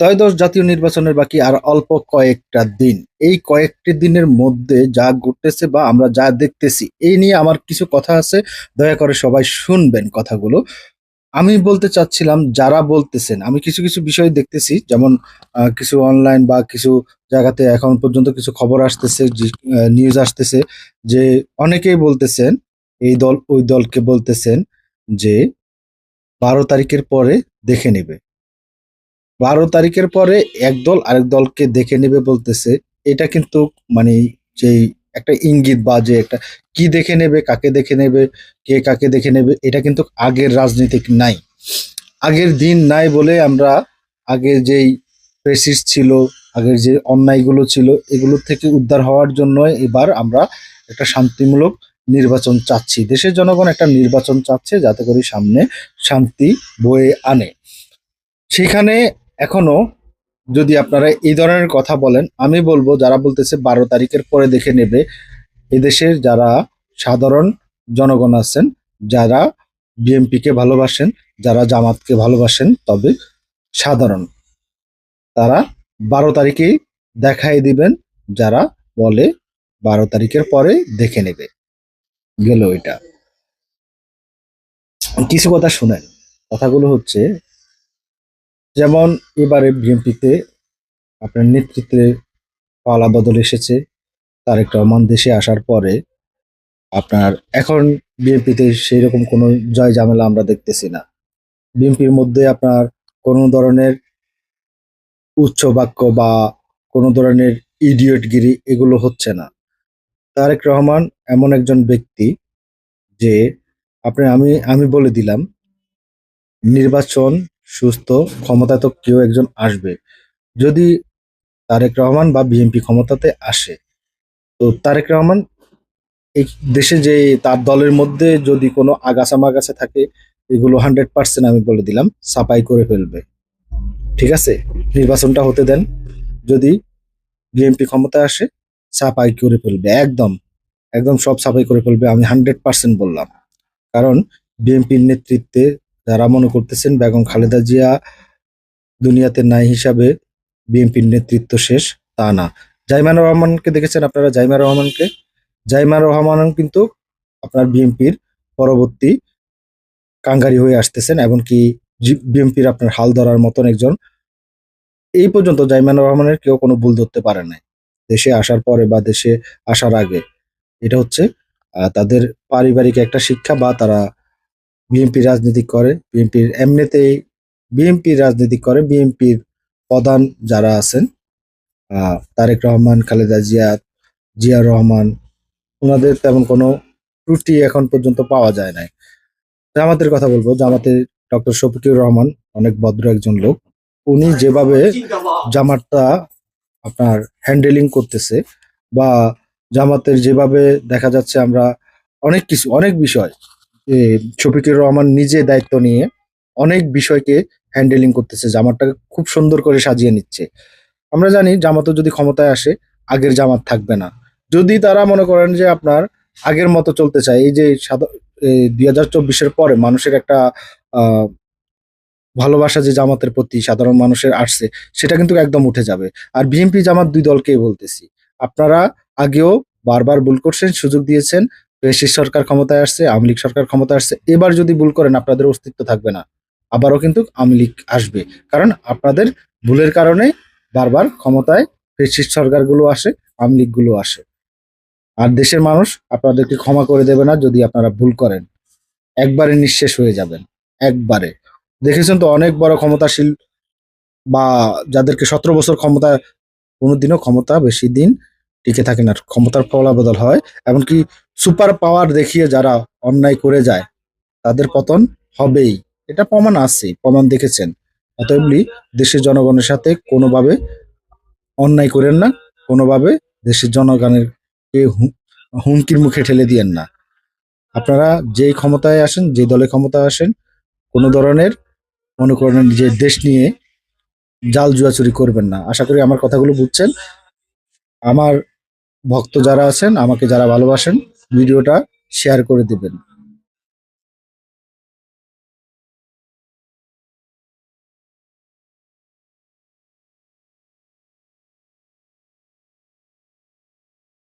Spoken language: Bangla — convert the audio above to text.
ত্রয়োদশ জাতীয় নির্বাচনের বাকি আর অল্প কয়েকটা দিন। এই কয়েকটি দিনের মধ্যে যা ঘটতেছে বা আমরা যা দেখতেছি, এই নিয়ে আমার কিছু কথা আছে। দয়া করে সবাই শুনবেন কথাগুলো। আমি বলতে চাচ্ছিলাম, যারা বলতেছেন, আমি কিছু কিছু বিষয় দেখতেছি, যেমন কিছু অনলাইন বা কিছু জায়গাতে এখন পর্যন্ত কিছু খবর আসতেছে নিউজ আসতেছে, যে, অনেকেই বলতেছেন, এই দল, ওই দলকে বলতেছেন যে, বারো তারিখের পরে দেখে নেবে। বারো তারিখের পরে এক দল আরেক দলকে দেখে নেবে বলতেছে। এটা কিন্তু মানে যেই একটা ইঙ্গিত বা যে একটা কি দেখে নেবে, কাকে দেখে নেবে, কে কাকে দেখে নেবে, এটা কিন্তু আগের রাজনীতিক নাই। আগের দিন নাই বলে আমরা আগের যেই প্রেসিস ছিল, আগের যে অন্যায়গুলো ছিল, এগুলো থেকে উদ্ধার হওয়ার জন্য এবার আমরা একটা শান্তিমূলক নির্বাচন চাচ্ছি। দেশের জনগণ একটা নির্বাচন চাচ্ছে যাতে করে সামনে শান্তি বয়ে আনে। সেখানে এখনও যদি আপনারা এই ধরনের কথা বলেন, আমি বলব যারা বলতেছে বারো তারিখের পরে দেখে নেবে, এদেশের যারা সাধারণ জনগণ আছেন, যারা বিএনপিকে ভালোবাসেন, যারা জামাতকে ভালোবাসেন, তবে সাধারণ। তারা বারো তারিখেই দেখাই দিবেন, যারা বলে বারো তারিখের পরে দেখে নেবে। গেল এটা কিছু কথা শুনেন। কথাগুলো হচ্ছে যেমন এবারে বিএনপিতে আপনার নেতৃত্বে পালা বদল এসেছে তারেক রহমান দেশে আসার পরে আপনার এখন বিএনপিতে সেই রকম কোনো জয় ঝামেলা আমরা দেখতেছি না। বিএনপির মধ্যে আপনার কোনো ধরনের উচ্চ বাক্য বা কোনো ধরনের ইডিয়টগিরি এগুলো হচ্ছে না। তারেক রহমান এমন একজন ব্যক্তি যে, আপনি আমি আমি বলে দিলাম, নির্বাচন সুস্থ ক্ষমতায় তো কেউ একজন আসবে। যদি তারেক রহমান বা বিএনপি ক্ষমতাতে আসে, তো তারেক রহমান এই দেশে যে তার দলের মধ্যে যদি কোনো আগাছা মাগাছা থাকে, এগুলো হান্ড্রেড পার্সেন্ট আমি বলে দিলাম, সাফাই করে ফেলবে। ঠিক আছে? নির্বাচনটা হতে দেন। যদি বিএনপি ক্ষমতায় আসে, সাফাই করে ফেলবে, একদম। একদম সব সাফাই করে ফেলবে, আমি হান্ড্রেড পার্সেন্ট বললাম। কারণ বিএনপির নেতৃত্বে যারা মনে করতেছেন বেগম খালেদা জিয়া দুনিয়াতে নাই হিসাবে বিএনপির নেতৃত্ব শেষ, তা না। জাইমান রহমানকে দেখেছেন আপনারা? জাইমা রহমানকে? জাইমা রহমান কিন্তু আপনার বিএনপির পরবর্তী কাঙ্গারি হয়ে আসতেছেন, এমনকি বিএনপির আপনার হাল ধরার মতন একজন। এই পর্যন্ত জাইমান রহমানের কেউ কোনো ভুল ধরতে পারে নাই। দেশে আসার পরে বা দেশে আসার আগে। এটা হচ্ছে তাদের পারিবারিক একটা শিক্ষা বা তারা বিএনপি রাজনীতি করে, বিএনপির এমনিতেই বিএনপি রাজনীতি করে, বিএনপির প্রধান যারা আছেন তারেক রহমান, খালেদা জিয়া জিয়া রহমান, ওনাদের তেমন কোনো ত্রুটি এখন পর্যন্ত পাওয়া যায় নাই। জামাতের কথা বলব, জামাতের ডক্টর শফিকুর রহমান অনেক ভদ্র একজন লোক। উনি যেভাবে জামাতটা আপনার হ্যান্ডেলিং করতেছে বা জামাতের যেভাবে দেখা যাচ্ছে আমরা অনেক কিছু, অনেক বিষয় শফিকুর রহমান নিজে দায়িত্ব নিয়ে অনেক বিষয়কে হ্যান্ডেলিং করতেছে, জামাতটাকে খুব সুন্দর করে সাজিয়ে নিচ্ছে। আমরা জানি জামাতও যদি ক্ষমতায় আসে, আগের জামাত থাকবে না। যদি তারা মনে করেন যে আপনার আগের মতো চলতে চায়, এই যে দুই হাজার চব্বিশের পরে মানুষের একটা ভালোবাসা যে জামাতের প্রতি সাধারণ মানুষের আসছে, সেটা কিন্তু একদম উঠে যাবে। আর বিএনপি জামাত দুই দলকেই বলতেছি। আপনারা আগেও বারবার ভুল করছেন, সুযোগ দিয়েছেন ফেসিস সরকার ক্ষমতায় আসছে, আওয়ামী লীগ সরকার ক্ষমতায় আসছে। এবার যদি ভুল করেন, আপনাদের অস্তিত্ব থাকবে না। আবারও কিন্তু আওয়ামী লীগ আসবে। কারণ আপনাদের ভুলের কারণে বারবার ক্ষমতায় ফেসিস সরকারগুলো আসে, আওয়ামী লীগগুলো আসে। আর দেশের মানুষ আপনাদেরকে ক্ষমা করে দেবে না যদি আপনারা ভুল করেন। একবারে নিঃশেষ হয়ে যাবেন। একবারে। দেখেছেন তো অনেক বড় ক্ষমতাশীল বা যাদেরকে সতেরো বছর ক্ষমতা কোনোদিনও ক্ষমতা বেশি দিন টিকে থাকে না, ক্ষমতার বদল হয়। এমনকি সুপার পাওয়ার দেখিয়ে যারা অন্যায় করে যায়, তাদের পতন হবেই। এটা প্রমাণ আছে, প্রমাণ দেখেছেন। অতএব দেশের জনগণের সাথে কোনোভাবে অন্যায় করেন না, কোনোভাবে দেশের জনগণের হুমকির মুখে ঠেলে দিয়েন না। আপনারা যেই ক্ষমতায় আসেন যে দলে ক্ষমতায় আসেন, কোনো ধরনের মনে করেন যে দেশ নিয়ে জাল জুয়াচুরি করবেন না। আশা করি আমার কথাগুলো বুঝছেন। আমার ভক্ত যারা আছেন আমাকে যারা ভালোবাসেন ভিডিওটা শেয়ার করে দিবেন।